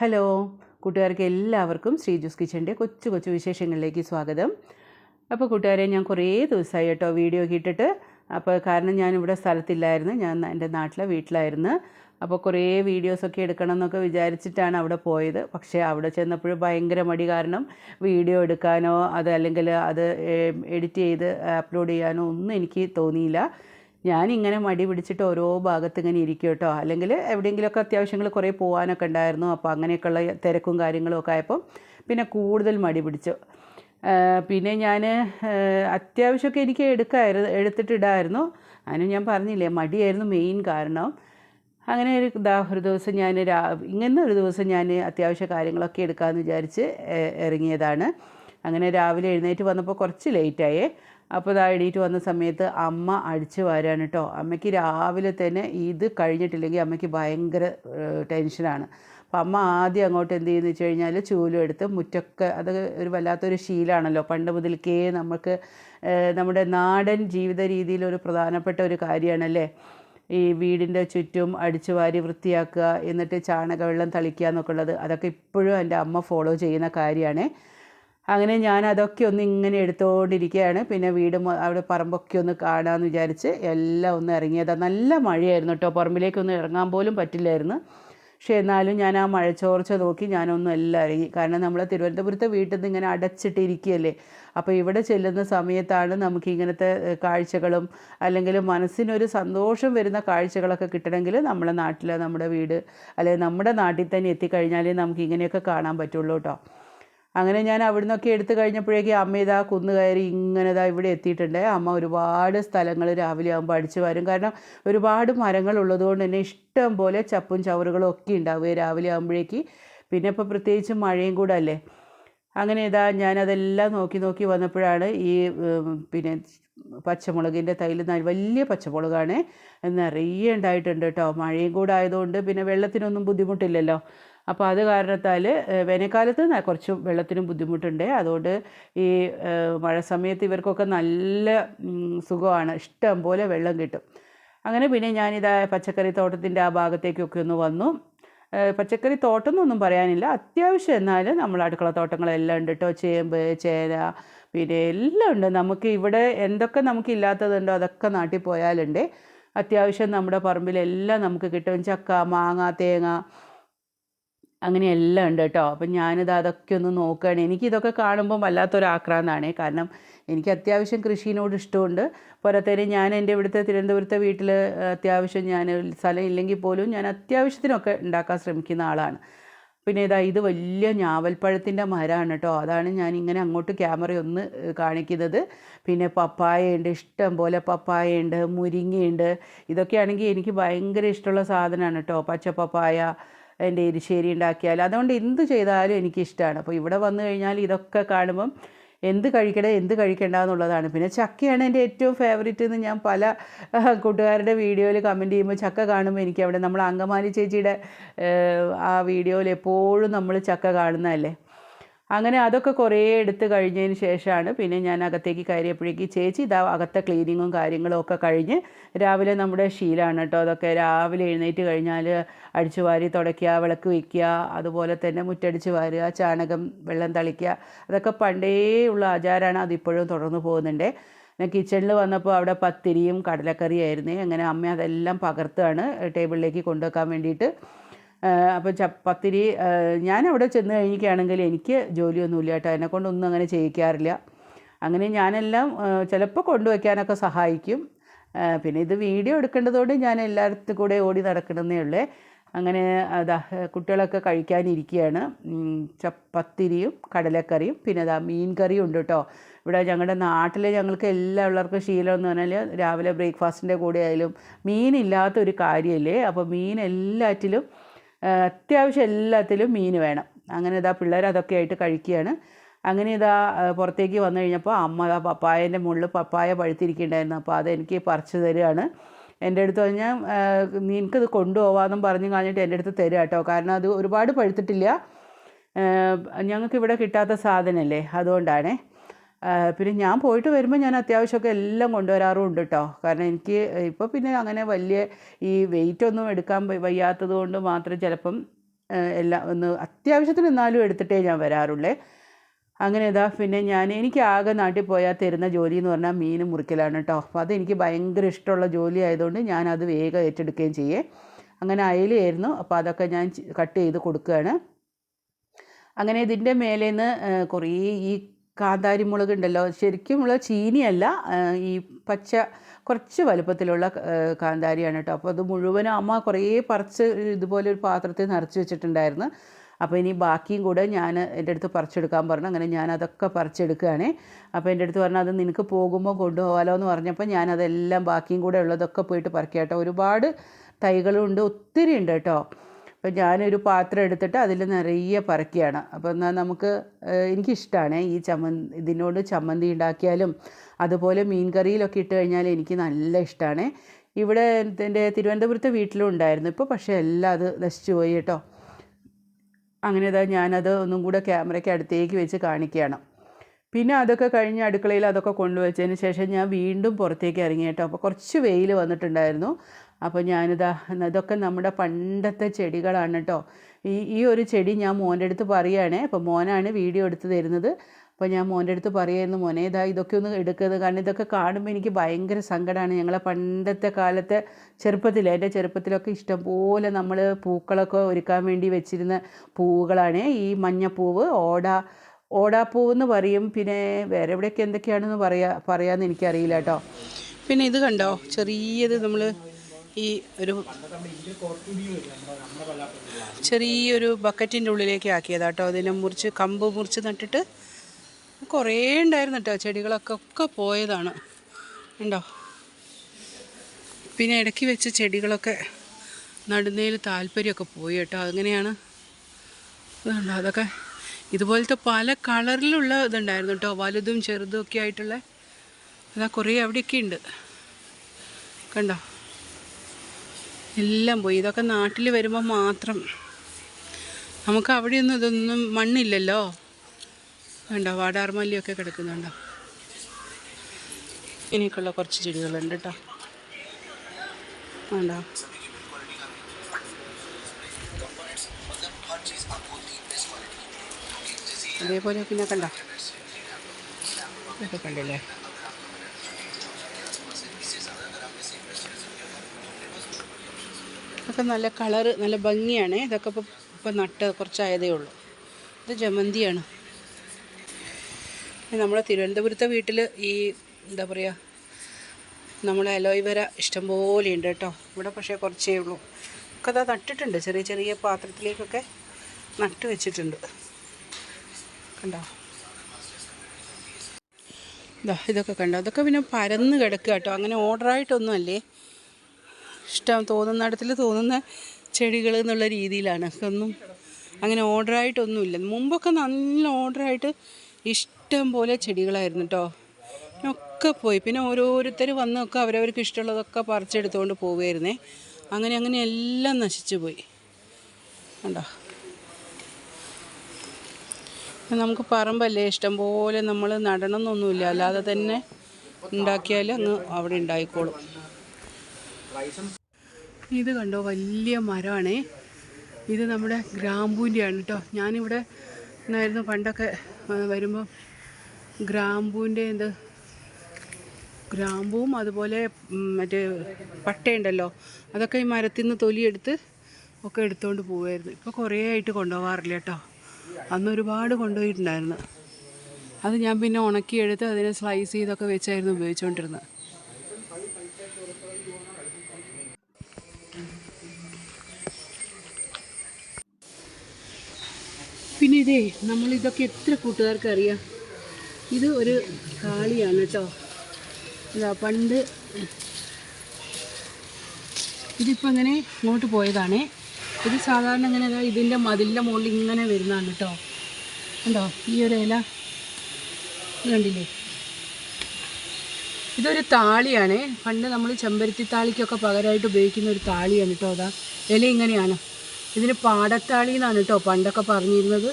Hello കൂട്ടുകാർക്ക് എല്ലാവർക്കും ശ്രീ ശ്രീജുസ് കിച്ചന്റെ കൊച്ചു കൊച്ചു വിശേഷങ്ങളിലേക്ക് സ്വാഗതം. അപ്പോൾ കൂട്ടുകാരെ ഞാൻ കുറേ ദിവസമായി കേട്ടോ വീഡിയോ കേട്ടിട്ട് അപ്പോൾ കാരണം ഞാൻ ഇവിടെ സ്ഥലത്തില്ലായിരുന്നു ഞാൻ എന്റെ നാട്ടിലെ വീട്ടിലായിരുന്നു. അപ്പോൾ കുറേ വീഡിയോസൊക്കെ എടുക്കണം എന്നൊക്കെ വിചാരിച്ചിട്ടാണ് അവിടെ പോയത്. പക്ഷേ അവിടെ ചെന്നപ്പോൾ ഭയങ്കര മടി കാരണം വീഡിയോ എടുക്കാനോ അത് അല്ലെങ്കിൽ അത് എഡിറ്റ് ചെയ്ത് അപ്ലോഡ് ചെയ്യാനോ ഒന്നും എനിക്ക് തോന്നിയില്ല. ഞാനിങ്ങനെ മടി പിടിച്ചിട്ട് ഓരോ ഭാഗത്ത് ഇങ്ങനെ ഇരിക്കും കേട്ടോ. അല്ലെങ്കിൽ എവിടെയെങ്കിലുമൊക്കെ അത്യാവശ്യങ്ങൾ കുറേ പോകാനൊക്കെ ഉണ്ടായിരുന്നു. അപ്പോൾ അങ്ങനെയൊക്കെയുള്ള തിരക്കും കാര്യങ്ങളും ഒക്കെ ആയപ്പം പിന്നെ കൂടുതൽ മടി പിടിച്ചു. പിന്നെ ഞാൻ അത്യാവശ്യമൊക്കെ എനിക്ക് എടുക്കായിരുന്നു എടുത്തിട്ടിടായിരുന്നു. അതിന് ഞാൻ പറഞ്ഞില്ലേ മടിയായിരുന്നു മെയിൻ കാരണം. അങ്ങനെ ഒരു ഇതാ ഒരു ദിവസം ഞാൻ രാ ഇങ്ങനെ ഒരു ദിവസം ഞാൻ അത്യാവശ്യ കാര്യങ്ങളൊക്കെ എടുക്കാമെന്ന് വിചാരിച്ച് ഇറങ്ങിയതാണ്. അങ്ങനെ രാവിലെ എഴുന്നേറ്റ് വന്നപ്പോൾ കുറച്ച് ലേറ്റായേ. അപ്പോൾ ഇതാ എണീറ്റ് വന്ന സമയത്ത് അമ്മ അടിച്ചു വരാണ് കേട്ടോ. അമ്മയ്ക്ക് രാവിലെ തന്നെ ഇത് കഴിഞ്ഞിട്ടില്ലെങ്കിൽ അമ്മയ്ക്ക് ഭയങ്കര ടെൻഷനാണ്. അപ്പോൾ അമ്മ ആദ്യം അങ്ങോട്ട് എന്ത് ചെയ്യുന്നു വെച്ച് കഴിഞ്ഞാൽ ചൂലും എടുത്ത് മുറ്റൊക്കെ അത് ഒരു വല്ലാത്തൊരു ശീലമാണല്ലോ പണ്ട് മുതൽക്കേ നമുക്ക് നമ്മുടെ നാടൻ ജീവിത രീതിയിൽ ഒരു പ്രധാനപ്പെട്ട ഒരു കാര്യമാണല്ലേ. ഈ വീടിന്റെ ചുറ്റും അടിച്ചു വാരി വൃത്തിയാക്കുക എന്നിട്ട് ചാണകവെള്ളം തളിക്കുക എന്നൊക്കെ ഉള്ളത്. അതൊക്കെ ഇപ്പോഴും എന്റെ അമ്മ ഫോളോ ചെയ്യുന്ന കാര്യമാണ്. അങ്ങനെ ഞാൻ അതൊക്കെ ഒന്ന് ഇങ്ങനെ എടുത്തുകൊണ്ടിരിക്കുകയാണ് പിന്നെ വീട് അവിടെ പറമ്പൊക്കെ ഒന്ന് കാണാമെന്ന് വിചാരിച്ച് എല്ലാം ഒന്ന് ഇറങ്ങിയതാണ് നല്ല മഴയായിരുന്നു കേട്ടോ. പറമ്പിലേക്കൊന്നും ഇറങ്ങാൻ പോലും പറ്റില്ലായിരുന്നു. പക്ഷേ എന്നാലും ഞാൻ ആ മഴ ചോർച്ച നോക്കി ഞാനൊന്നും എല്ലാം ഇറങ്ങി. കാരണം നമ്മൾ തിരുവനന്തപുരത്തെ വീട്ടിൽ നിന്ന് ഇങ്ങനെ അടച്ചിട്ടിരിക്കുകയല്ലേ. അപ്പോൾ ഇവിടെ ചെല്ലുന്ന സമയത്താണ് നമുക്ക് ഇങ്ങനത്തെ കാഴ്ചകളും അല്ലെങ്കിൽ മനസ്സിനൊരു സന്തോഷം വരുന്ന കാഴ്ചകളൊക്കെ കിട്ടണമെങ്കിൽ നമ്മളെ നാട്ടിൽ നമ്മുടെ വീട് അല്ലെങ്കിൽ നമ്മുടെ നാട്ടിൽ തന്നെ എത്തിക്കഴിഞ്ഞാലേ നമുക്ക് ഇങ്ങനെയൊക്കെ കാണാൻ പറ്റുള്ളൂ കേട്ടോ. അങ്ങനെ ഞാൻ അവിടെ നിന്നൊക്കെ എടുത്തു കഴിഞ്ഞപ്പോഴേക്കും അമ്മ ഇതാ കുന്നു കയറി ഇങ്ങനെ ഇതാ ഇവിടെ എത്തിയിട്ടുണ്ട്. അമ്മ ഒരുപാട് സ്ഥലങ്ങൾ രാവിലെ ആകുമ്പോൾ അടിച്ചു വരും. കാരണം ഒരുപാട് മരങ്ങൾ ഉള്ളതുകൊണ്ട് തന്നെ ഇഷ്ടം പോലെ ചപ്പും ചവറുകളും ഒക്കെ ഉണ്ടാവുക രാവിലെ ആകുമ്പോഴേക്ക് പിന്നെ ഇപ്പോൾ പ്രത്യേകിച്ച് മഴയും കൂടെ അല്ലേ? അങ്ങനെ ഇതാ ഞാനതെല്ലാം നോക്കി നോക്കി വന്നപ്പോഴാണ് ഈ പിന്നെ പച്ചമുളകിന്റെ ന- വലിയ പച്ചമുളകാണ്. നിറയെ ഉണ്ടായിട്ടുണ്ട് കേട്ടോ. മഴയും കൂടെ ആയതുകൊണ്ട് പിന്നെ വെള്ളത്തിനൊന്നും ബുദ്ധിമുട്ടില്ലല്ലോ. അപ്പോൾ അത് കാരണത്താൽ വേനൽക്കാലത്ത് കുറച്ച് വെള്ളത്തിനും ബുദ്ധിമുട്ടുണ്ട്. അതുകൊണ്ട് ഈ മഴ സമയത്ത് ഇവർക്കൊക്കെ നല്ല സുഖമാണ്. ഇഷ്ടം പോലെ വെള്ളം കിട്ടും. അങ്ങനെ പിന്നെ ഞാനിതാ പച്ചക്കറി തോട്ടത്തിന്റെ ആ ഭാഗത്തേക്കൊക്കെ ഒന്ന് വന്നു. പച്ചക്കറി തോട്ടം എന്നൊന്നും പറയാനില്ല. അത്യാവശ്യം എന്നാൽ നമ്മൾ അടുക്കള തോട്ടങ്ങളെല്ലാം ഉണ്ട് കേട്ടോ ചേമ്പ് ചേന പിന്നെ എല്ലാം ഉണ്ട്. നമുക്ക് ഇവിടെ എന്തൊക്കെ നമുക്ക് ഇല്ലാത്തതുണ്ടോ അതൊക്കെ നാട്ടിൽ പോയാലുണ്ട്. അത്യാവശ്യം നമ്മുടെ പറമ്പിലെല്ലാം നമുക്ക് കിട്ടും. ചക്ക മാങ്ങ തേങ്ങ അങ്ങനെ എല്ലാം ഉണ്ട് കേട്ടോ. അപ്പം ഞാനിത് അതൊക്കെ ഒന്ന് നോക്കുകയാണ്. എനിക്കിതൊക്കെ കാണുമ്പോൾ വല്ലാത്തൊരാക്രാന്താണ്. കാരണം എനിക്ക് അത്യാവശ്യം കൃഷിനോട് ഇഷ്ടമുണ്ട്. പോരാത്തേന് ഞാൻ എന്റെ ഇവിടുത്തെ തിരുവനന്തപുരത്തെ വീട്ടിൽ അത്യാവശ്യം ഞാൻ സ്ഥലം ഇല്ലെങ്കിൽ പോലും ഞാൻ അത്യാവശ്യത്തിനൊക്കെ ഉണ്ടാക്കാൻ ശ്രമിക്കുന്ന ആളാണ്. പിന്നെ ഇതാ ഇത് വലിയ ഞാവൽപ്പഴത്തിന്റെ മരമാണ് കേട്ടോ. അതാണ് ഞാൻ ഇങ്ങനെ അങ്ങോട്ട് ക്യാമറ ഒന്ന് കാണിക്കുന്നത്. പിന്നെ പപ്പായയുണ്ട് ഇഷ്ടം പോലെ പപ്പായയുണ്ട് മുരിങ്ങയുണ്ട്. ഇതൊക്കെയാണെങ്കിൽ എനിക്ക് ഭയങ്കര ഇഷ്ടമുള്ള സാധനമാണ് കേട്ടോ. പച്ച പപ്പായ എന്റെ എരിശ്ശേരി ഉണ്ടാക്കിയാൽ. അതുകൊണ്ട് എന്ത് ചെയ്താലും എനിക്കിഷ്ടമാണ് അപ്പോൾ ഇവിടെ വന്നു കഴിഞ്ഞാൽ ഇതൊക്കെ കാണുമ്പം എന്ത് കഴിക്കണേ എന്ത് കഴിക്കണ്ട എന്നുള്ളതാണ്. പിന്നെ ചക്കയാണ് എന്റെ ഏറ്റവും ഫേവറേറ്റ് എന്ന് ഞാൻ പല കൂട്ടുകാരുടെ വീഡിയോയിൽ കമന്റ് ചെയ്യുമ്പോൾ ചക്ക കാണുമ്പോൾ എനിക്ക് അവിടെ നമ്മൾ അങ്കമാലി ചേച്ചിയുടെ ആ വീഡിയോയിൽ എപ്പോഴും നമ്മൾ ചക്ക കാണുന്നതല്ലേ? അങ്ങനെ അതൊക്കെ കുറേ എടുത്ത് കഴിഞ്ഞതിന് ശേഷമാണ് പിന്നെ ഞാൻ അകത്തേക്ക് കയറിയപ്പോഴേക്ക് ചേച്ചി ഇതാ അകത്തെ ക്ലീനിങ്ങും കാര്യങ്ങളും ഒക്കെ കഴിഞ്ഞ് രാവിലെ നമ്മുടെ ശീലമാണ് കേട്ടോ. അതൊക്കെ രാവിലെ എഴുന്നേറ്റ് കഴിഞ്ഞാൽ അടിച്ചു വാരി തുടയ്ക്കുക വിളക്ക് വയ്ക്കുക അതുപോലെ തന്നെ മുറ്റടിച്ച് വാരുക ചാണകം വെള്ളം തളിക്കുക. അതൊക്കെ പണ്ടേ ഉള്ള ആചാരമാണ്. അതിപ്പോഴും തുടർന്ന് പോകുന്നുണ്ട്. ഞാൻ കിച്ചണിൽ വന്നപ്പോൾ അവിടെ പത്തിരിയും കടലക്കറിയായിരുന്നു അങ്ങനെ അമ്മ അതെല്ലാം പകർത്തുകയാണ് ടേബിളിലേക്ക് കൊണ്ടുവെക്കാൻ വേണ്ടിയിട്ട് അപ്പോൾ ചപ്പത്തിരി ഞാൻ അവിടെ ചെന്ന് കഴിഞ്ഞിരിക്കുകയാണെങ്കിൽ എനിക്ക് ജോലിയൊന്നുമില്ല കേട്ടോ. എന്നെ കൊണ്ടൊന്നും അങ്ങനെ ചെയ്യിക്കാറില്ല. അങ്ങനെ ഞാനെല്ലാം ചിലപ്പോൾ കൊണ്ടുവയ്ക്കാനൊക്കെ സഹായിക്കും. പിന്നെ ഇത് വീഡിയോ എടുക്കേണ്ടതുകൊണ്ട് ഞാൻ എല്ലായിടത്തും കൂടെ ഓടി നടക്കണമെന്നേ ഉള്ളേ. അങ്ങനെ അതാ കുട്ടികളൊക്കെ കഴിക്കാനിരിക്കുകയാണ്. ചപ്പത്തിരിയും കടലക്കറിയും പിന്നെ അതാ മീൻ കറിയും ഉണ്ട് കേട്ടോ. ഇവിടെ ഞങ്ങളുടെ നാട്ടിൽ ഞങ്ങൾക്ക് എല്ലാ എല്ലാവർക്കും ശീലം എന്ന് പറഞ്ഞാൽ രാവിലെ ബ്രേക്ക്ഫാസ്റ്റിന്റെ കൂടെ ആയാലും മീനില്ലാത്തൊരു കാര്യമല്ലേ? അപ്പോൾ മീൻ എല്ലാറ്റിലും അത്യാവശ്യം എല്ലാത്തിലും മീൻ വേണം. അങ്ങനെ ഇതാ പിള്ളേർ അതൊക്കെ ആയിട്ട് കഴിക്കുകയാണ്. അങ്ങനെ ഇതാ പുറത്തേക്ക് വന്നു കഴിഞ്ഞപ്പോൾ അമ്മ ആ പപ്പായന്റെ മുകളിൽ പപ്പായ പഴുത്തിരിക്കുന്നുണ്ടായിരുന്നു. അപ്പോൾ അതെനിക്ക് പറിച്ചു തരികയാണ് എന്റെ അടുത്ത് പറഞ്ഞാൽ നിനക്കത് കൊണ്ടുപോകാമെന്നും പറഞ്ഞു കഴിഞ്ഞിട്ട് എന്റെ അടുത്ത് തരിക കേട്ടോ കാരണം അത് ഒരുപാട് പഴുത്തിട്ടില്ല. ഞങ്ങൾക്ക് ഇവിടെ കിട്ടാത്ത സാധനമല്ലേ അതുകൊണ്ടാണേ. പിന്നെ ഞാൻ പോയിട്ട് വരുമ്പോൾ ഞാൻ അത്യാവശ്യമൊക്കെ എല്ലാം കൊണ്ടുവരാറുണ്ട് കേട്ടോ കാരണം എനിക്ക് ഇപ്പോൾ പിന്നെ അങ്ങനെ വലിയ ഈ വെയിറ്റ് ഒന്നും എടുക്കാൻ വയ്യാത്തത് കൊണ്ട് മാത്രം ചിലപ്പം എല്ലാം ഒന്ന് അത്യാവശ്യത്തിന് എന്നാലും എടുത്തിട്ടേ ഞാൻ വരാറുള്ളേ. അങ്ങനെ ഇതാ പിന്നെ ഞാൻ എനിക്ക് ആകെ നാട്ടിൽ പോയാൽ തരുന്ന ജോലി എന്ന് പറഞ്ഞാൽ മീൻ മുറിക്കലാണ് കേട്ടോ അപ്പോൾ അതെനിക്ക് ഭയങ്കര ഇഷ്ടമുള്ള ജോലി ആയതുകൊണ്ട് ഞാൻ അത് വേഗം ഏറ്റെടുക്കുകയും ചെയ്യേ. അങ്ങനെ അയലയായിരുന്നു അപ്പോൾ അതൊക്കെ ഞാൻ കട്ട് ചെയ്ത് കൊടുക്കുകയാണ്. അങ്ങനെ ഇതിന്റെ മേലേന്ന് കുറേ ഈ കാന്താരി മുളക് ഉണ്ടല്ലോ. ശരിക്കുമുള്ള ചീനിയല്ല. ഏഹ്, ഈ പച്ച കുറച്ച് വലുപ്പത്തിലുള്ള കാന്താരിയാണ് കേട്ടോ അപ്പോൾ അത് മുഴുവനും അമ്മ കുറേ പറിച്ച് ഇതുപോലെ ഒരു പാത്രത്തിൽ നിറച്ച് വെച്ചിട്ടുണ്ടായിരുന്നു. അപ്പോൾ ഇനി ബാക്കിയും കൂടെ ഞാൻ എന്റെ അടുത്ത് പറിച്ചെടുക്കാൻ പറഞ്ഞു. അങ്ങനെ ഞാൻ അതൊക്കെ പറിച്ചെടുക്കുകയാണേ. അപ്പോൾ എന്റെ അടുത്ത് പറഞ്ഞു അത് നിനക്ക് പോകുമ്പോൾ കൊണ്ടുപോകാലോ എന്ന് പറഞ്ഞപ്പോൾ ഞാൻ അതെല്ലാം ബാക്കിയും കൂടെ ഉള്ളതൊക്കെ പോയിട്ട് പറിക്കാം കേട്ടോ ഒരുപാട് തൈകളുണ്ട് ഒത്തിരി ഉണ്ട് കേട്ടോ അപ്പോൾ ഞാനൊരു പാത്രം എടുത്തിട്ട് അതിൽ നിറയെ പറക്കുകയാണ് അപ്പോൾ എന്നാൽ നമുക്ക് എനിക്കിഷ്ടമാണ് ഈ ചമ്മന്തി ഇതിനോട് ചമ്മന്തി ഉണ്ടാക്കിയാലും അതുപോലെ മീൻ കറിയിലൊക്കെ ഇട്ട് കഴിഞ്ഞാൽ എനിക്ക് നല്ല ഇഷ്ടമാണ് ഇവിടെ എന്റെ തിരുവനന്തപുരത്തെ വീട്ടിലും ഉണ്ടായിരുന്നു ഇപ്പോൾ പക്ഷേ എല്ലാം അത് നശിച്ചു പോയി കേട്ടോ. അങ്ങനെ ഇതാ ഞാനത് ഒന്നും കൂടെ ക്യാമറയ്ക്ക് അടുത്തേക്ക് വെച്ച് കാണിക്കുകയാണ്. പിന്നെ അതൊക്കെ കഴിഞ്ഞ് അടുക്കളയിൽ അതൊക്കെ കൊണ്ടുവച്ചതിന് ശേഷം ഞാൻ വീണ്ടും പുറത്തേക്ക് ഇറങ്ങി കേട്ടോ. അപ്പോൾ കുറച്ച് വെയിൽ വന്നിട്ടുണ്ടായിരുന്നു. അപ്പോൾ ഞാനിതാ ഇതൊക്കെ നമ്മുടെ പണ്ടത്തെ ചെടികളാണ് കേട്ടോ ഈ ഈ ഒരു ചെടി ഞാൻ മോന്റെ അടുത്ത് പറയുകയാണേ അപ്പോൾ മോനാണ് വീഡിയോ എടുത്ത് തരുന്നത്. അപ്പോൾ ഞാൻ മോന്റെ അടുത്ത് പറയുമായിരുന്നു മോനെ ഇതാ ഇതൊക്കെ ഒന്ന് എടുക്കുന്നത് കാരണം ഇതൊക്കെ കാണുമ്പോൾ എനിക്ക് ഭയങ്കര സങ്കടമാണ് ഞങ്ങളെ പണ്ടത്തെ കാലത്തെ ചെറുപ്പത്തിൽ എന്റെ ചെറുപ്പത്തിലൊക്കെ ഇഷ്ടംപോലെ നമ്മൾ പൂക്കളൊക്കെ ഒരുക്കാൻ വേണ്ടി വെച്ചിരുന്ന പൂവുകളാണ്. ഈ മഞ്ഞപ്പൂവ് ഓട ഓടാപ്പൂവ് എന്ന് പറയും. പിന്നെ വേറെ എവിടെയൊക്കെ എന്തൊക്കെയാണെന്ന് പറയാ പറയാമെന്ന് എനിക്കറിയില്ല കേട്ടോ പിന്നെ ഇത് കണ്ടോ? ചെറിയത് നമ്മൾ ഈ ഒരു ചെറിയൊരു ബക്കറ്റിന്റെ ഉള്ളിലേക്ക് ആക്കിയതാണ് കേട്ടോ അതിനെ മുറിച്ച് കമ്പ് മുറിച്ച് നട്ടിട്ട് കുറേ ഉണ്ടായിരുന്നു കേട്ടോ ചെടികളൊക്കെ ഒക്കെ പോയതാണ്. ഉണ്ടോ പിന്നെ ഇടയ്ക്ക് വെച്ച് ചെടികളൊക്കെ നടുന്നതിൽ താല്പര്യമൊക്കെ പോയി കേട്ടോ അങ്ങനെയാണ് ഇതുണ്ടോ? അതൊക്കെ ഇതുപോലത്തെ പല കളറിലുള്ള ഇതുണ്ടായിരുന്നു കേട്ടോ വലുതും ചെറുതും ഒക്കെ ആയിട്ടുള്ള അതാ കുറേ അവിടെയൊക്കെ ഉണ്ട്. കണ്ടോ? എല്ലാം പോയി. ഇതൊക്കെ നാട്ടിൽ വരുമ്പോൾ മാത്രം. നമുക്ക് അവിടെയൊന്നും ഇതൊന്നും മണ്ണില്ലല്ലോ. വേണ്ട വാടാർമല്ലിയൊക്കെ കിടക്കുന്നുണ്ടോ? ഇനിയൊക്കെയുള്ള കുറച്ച് ചെടികളുണ്ട് കേട്ടോ വേണ്ട അതേപോലെ പിന്നെ കണ്ടോ? ഇതൊക്കെ കണ്ടില്ലേ? ഇതൊക്കെ നല്ല കളറ് നല്ല ഭംഗിയാണ്. ഇതൊക്കെ ഇപ്പോൾ ഇപ്പം നട്ട് കുറച്ചായതേ ഉള്ളൂ. ഇത് ജമന്തിയാണ്. നമ്മളെ തിരുവനന്തപുരത്തെ വീട്ടിൽ ഈ എന്താ പറയുക നമ്മളെ അലോയ്വര ഇഷ്ടംപോലെ ഉണ്ട് കേട്ടോ. ഇവിടെ പക്ഷേ കുറച്ചേ ഉള്ളൂ. ഒക്കെ അതാ നട്ടിട്ടുണ്ട്. ചെറിയ ചെറിയ പാത്രത്തിലേക്കൊക്കെ നട്ട് വെച്ചിട്ടുണ്ട്. കണ്ടോ? ഇതാ ഇതൊക്കെ കണ്ടോ? അതൊക്കെ പിന്നെ പരന്ന് കിടക്കുക കേട്ടോ. അങ്ങനെ ഓർഡറായിട്ടൊന്നും അല്ലേ ഇഷ്ടം തോന്നുന്ന ഇടത്തിൽ തോന്നുന്ന ചെടികൾ എന്നുള്ള രീതിയിലാണ്. ഒന്നും അങ്ങനെ ഓർഡറായിട്ടൊന്നുമില്ല. മുമ്പൊക്കെ നല്ല ഓർഡറായിട്ട് ഇഷ്ടം പോലെ ചെടികളായിരുന്നു കേട്ടോ ഒക്കെ പോയി. പിന്നെ ഓരോരുത്തർ വന്നൊക്കെ അവരവർക്ക് ഇഷ്ടമുള്ളതൊക്കെ പറിച്ചെടുത്തുകൊണ്ട് പോവുമായിരുന്നേ അങ്ങനെ അങ്ങനെ എല്ലാം നശിച്ചു പോയി. കണ്ടോ? നമുക്ക് പറമ്പല്ലേ ഇഷ്ടം പോലെ നമ്മൾ നടണമെന്നൊന്നുമില്ല അല്ലാതെ തന്നെ ഉണ്ടാക്കിയാൽ അങ്ങ് അവിടെ ഉണ്ടായിക്കോളും. ഇത് കണ്ടോ? വലിയ മരമാണേ. ഇത് നമ്മുടെ ഗ്രാമ്പൂന്റെയാണ് കേട്ടോ ഞാനിവിടെ ഉണ്ടായിരുന്നു പണ്ടൊക്കെ വരുമ്പോൾ ഗ്രാമ്പൂന്റെ എന്ത് ഗ്രാമ്പൂവും അതുപോലെ മറ്റേ പട്ടയുണ്ടല്ലോ. അതൊക്കെ ഈ മരത്തിൽ നിന്ന് തൊലിയെടുത്ത് ഒക്കെ എടുത്തുകൊണ്ട് പോവുമായിരുന്നു ഇപ്പോൾ കുറേ ആയിട്ട് കൊണ്ടുപോകാറില്ല കേട്ടോ അന്ന് ഒരുപാട് കൊണ്ടുപോയിട്ടുണ്ടായിരുന്നു. അത് ഞാൻ പിന്നെ ഉണക്കിയെടുത്ത് അതിനെ സ്ലൈസ് ചെയ്തൊക്കെ വെച്ചായിരുന്നു ഉപയോഗിച്ചുകൊണ്ടിരുന്നത് ഇതേ നമ്മളിതൊക്കെ എത്ര കൂട്ടുകാർക്ക് അറിയാം ഇത് ഒരു കാളിയാണ് കേട്ടോ ഇതാ പണ്ട് ഇതിപ്പോൾ ഇങ്ങനെ ഇങ്ങോട്ട് പോയതാണേ. ഇത് സാധാരണ ഇങ്ങനെ ഇതിന്റെ മതിലിന്റെ മുകളിൽ ഇങ്ങനെ വരുന്നതാണ് കേട്ടോ കണ്ടോ? ഈ ഒരു ഇല കണ്ടില്ലേ? ഇതൊരു താളിയാണ്. പണ്ട് നമ്മൾ ചെമ്പരത്തി താളിക്കൊക്കെ പകരമായിട്ട് ഉപയോഗിക്കുന്ന ഒരു താളിയാണ് കേട്ടോ അതാ ഇല ഇങ്ങനെയാണ്. ഇതിന് പാടത്താളി എന്നാണ് കേട്ടോ പണ്ടൊക്കെ പറഞ്ഞിരുന്നത്.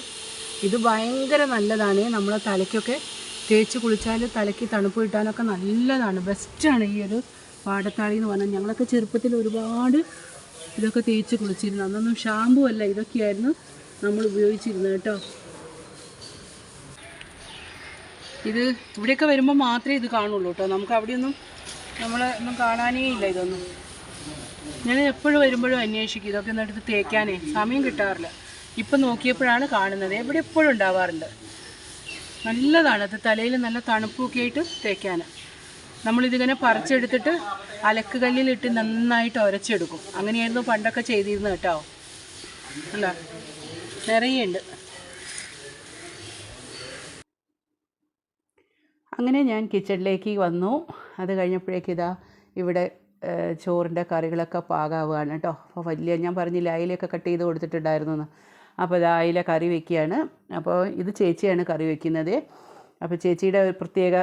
ഇത് ഭയങ്കര നല്ലതാണ്. നമ്മളെ തലയ്ക്കൊക്കെ തേച്ച് കുളിച്ചാൽ തലയ്ക്ക് തണുപ്പ് കിട്ടാനൊക്കെ നല്ലതാണ്. ബെസ്റ്റാണ് ഈ ഒരു പാടത്താളി എന്ന് പറഞ്ഞാൽ. ഞങ്ങളൊക്കെ ചെറുപ്പത്തിൽ ഒരുപാട് ഇതൊക്കെ തേച്ച് കുളിച്ചിരുന്നു. അന്നൊന്നും ഷാമ്പു അല്ല ഇതൊക്കെയായിരുന്നു നമ്മൾ ഉപയോഗിച്ചിരുന്നത് കേട്ടോ. ഇത് ഇവിടെയൊക്കെ വരുമ്പോൾ മാത്രമേ ഇത് കാണുള്ളൂ കേട്ടോ. നമുക്ക് അവിടെയൊന്നും നമ്മളെ ഒന്നും കാണാനേ ഇല്ല ഇതൊന്നും. ഞാൻ എപ്പോഴും വരുമ്പോഴും അന്വേഷിക്കും. ഇതൊക്കെ ഒന്നെടുത്ത് തേക്കാനേ സമയം കിട്ടാറില്ല. ഇപ്പം നോക്കിയപ്പോഴാണ് കാണുന്നത്. എവിടെ എപ്പോഴും ഉണ്ടാവാറുണ്ട്. നല്ലതാണ്. അത് തലയിൽ നല്ല തണുപ്പൊക്കെ ആയിട്ട് തേക്കാൻ. നമ്മളിതിങ്ങനെ പറിച്ചെടുത്തിട്ട് അലക്ക് കല്ലിലിട്ട് നന്നായിട്ട് ഉരച്ചെടുക്കും അങ്ങനെയായിരുന്നു പണ്ടൊക്കെ ചെയ്തിരുന്നു കേട്ടോ. അല്ല നിറയുണ്ട് അങ്ങനെ ഞാൻ കിച്ചണിലേക്ക് വന്നു. അത് കഴിഞ്ഞപ്പോഴേക്ക് ഇതാ ഇവിടെ ചോറിന്റെ കറികളൊക്കെ പാകാവുകയാണ് കേട്ടോ. അപ്പോൾ വലിയ ഞാൻ പറഞ്ഞില്ല അയിലൊക്കെ കട്ട് ചെയ്ത് കൊടുത്തിട്ടുണ്ടായിരുന്നു എന്ന് അപ്പോൾ ഇത് കറി വെക്കുകയാണ്. അപ്പോൾ ഇത് ചേച്ചിയാണ് കറി വെക്കുന്നത്. അപ്പോൾ ചേച്ചിയുടെ ഒരു പ്രത്യേക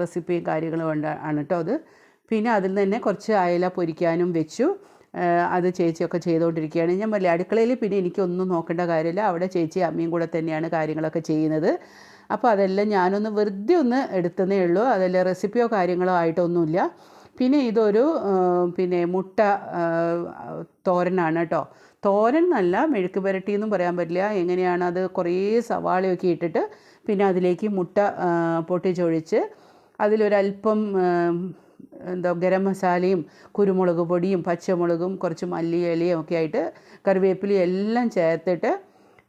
റെസിപ്പിയും കാര്യങ്ങളും ആണ് കേട്ടോ അത്. പിന്നെ അതിൽ തന്നെ കുറച്ച് അയല പൊരിക്കാനും വെച്ചു. അത് ചേച്ചിയൊക്കെ ചെയ്തുകൊണ്ടിരിക്കുകയാണ്. ഞാൻ വലിയ അടുക്കളയിൽ പിന്നെ എനിക്കൊന്നും നോക്കേണ്ട കാര്യമില്ല. അവിടെ ചേച്ചി അമ്മയും കൂടെ തന്നെയാണ് കാര്യങ്ങളൊക്കെ ചെയ്യുന്നത്. അപ്പോൾ അതെല്ലാം ഞാനൊന്ന് വെറുതെ ഒന്ന് എടുത്തതേ ഉള്ളൂ. അതെല്ലാം റെസിപ്പിയോ കാര്യങ്ങളോ ആയിട്ടൊന്നുമില്ല. പിന്നെ ഇതൊരു പിന്നെ മുട്ട തോരനാണ് കേട്ടോ. തോരൻ എന്നല്ല മെഴുക്ക് പുരട്ടി എന്നും പറയാൻ പറ്റില്ല. എങ്ങനെയാണ് അത് കുറേ സവാളയൊക്കെ ഇട്ടിട്ട് പിന്നെ അതിലേക്ക് മുട്ട പൊട്ടിച്ചൊഴിച്ച് അതിലൊരല്പം എന്താ ഗരം മസാലയും കുരുമുളക് പൊടിയും പച്ചമുളകും കുറച്ച് മല്ലിയിലയും ഒക്കെ ആയിട്ട് കറിവേപ്പിലയും എല്ലാം ചേർത്തിട്ട്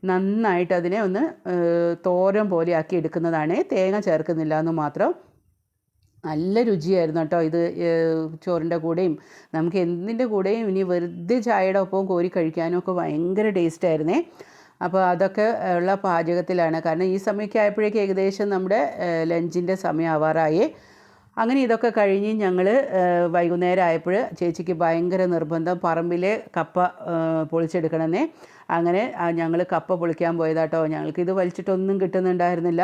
നന്നായിട്ട് അതിനെ ഒന്ന് തോരൻ പോലെ ആക്കി എടുക്കുന്നതാണ്. തേങ്ങ ചേർക്കുന്നില്ല എന്ന് മാത്രം. നല്ല രുചിയായിരുന്നു കേട്ടോ ഇത് ചോറിന്റെ കൂടെയും. നമുക്ക് എന്തിന്റെ കൂടെയും ഇനി വെറുതെ ചായയുടെ ഒപ്പവും കോരി കഴിക്കാനും ഒക്കെ ഭയങ്കര ടേസ്റ്റായിരുന്നേ അപ്പോൾ അതൊക്കെ ഉള്ള പാചകത്തിലാണ്. കാരണം ഈ സമയമൊക്കെ ആയപ്പോഴേക്കും ഏകദേശം നമ്മുടെ ലഞ്ചിന്റെ സമയം ആവാറായി. അങ്ങനെ ഇതൊക്കെ കഴിഞ്ഞ് ഞങ്ങൾ വൈകുന്നേരം ആയപ്പോൾ ചേച്ചിക്ക് ഭയങ്കര നിർബന്ധം പറമ്പിലെ കപ്പ പൊളിച്ചെടുക്കണമെന്നേ. അങ്ങനെ ഞങ്ങൾ കപ്പ പൊളിക്കാൻ പോയതാട്ടോ. ഞങ്ങൾക്ക് ഇത് വലിച്ചിട്ടൊന്നും കിട്ടുന്നുണ്ടായിരുന്നില്ല.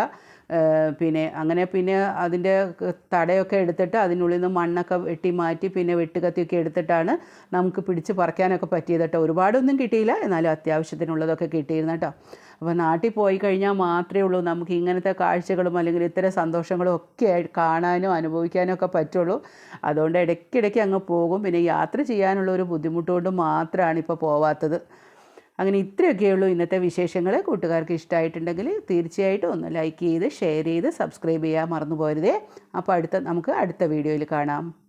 പിന്നെ അങ്ങനെ പിന്നെ അതിന്റെ തടയൊക്കെ എടുത്തിട്ട് അതിനുള്ളിൽ നിന്ന് മണ്ണൊക്കെ വെട്ടി മാറ്റി പിന്നെ വെട്ടുകത്തിയൊക്കെ എടുത്തിട്ടാണ് നമുക്ക് പിടിച്ച് പറിക്കാനൊക്കെ പറ്റിയത് കേട്ടോ. ഒരുപാടൊന്നും കിട്ടിയില്ല. എന്നാലും അത്യാവശ്യത്തിനുള്ളതൊക്കെ കിട്ടിയിരുന്നു കേട്ടോ. അപ്പോൾ നാട്ടിൽ പോയി കഴിഞ്ഞാൽ മാത്രമേ ഉള്ളൂ നമുക്ക് ഇങ്ങനത്തെ കാഴ്ചകളും അല്ലെങ്കിൽ ഇത്തരം സന്തോഷങ്ങളും ഒക്കെ കാണാനും അനുഭവിക്കാനും ഒക്കെ പറ്റുള്ളൂ. അതുകൊണ്ട് ഇടയ്ക്കിടയ്ക്ക് അങ്ങ് പോകും. പിന്നെ യാത്ര ചെയ്യാനുള്ള ഒരു ബുദ്ധിമുട്ടുകൊണ്ട് മാത്രമാണ് ഇപ്പോൾ പോവാത്തത്. അങ്ങനെ ഇത്രയൊക്കെ ഇത്രയൊക്കെയുള്ളൂ ഇന്നത്തെ വിശേഷങ്ങൾ കൂട്ടുകാർക്ക് ഇഷ്ടമായിട്ടുണ്ടെങ്കിൽ തീർച്ചയായിട്ടും ഒന്ന് ലൈക്ക് ചെയ്ത് ഷെയർ ചെയ്ത് സബ്സ്ക്രൈബ് ചെയ്യാൻ മറന്നു പോരുതേ. അപ്പോൾ അടുത്ത നമുക്ക് അടുത്ത വീഡിയോയിൽ കാണാം.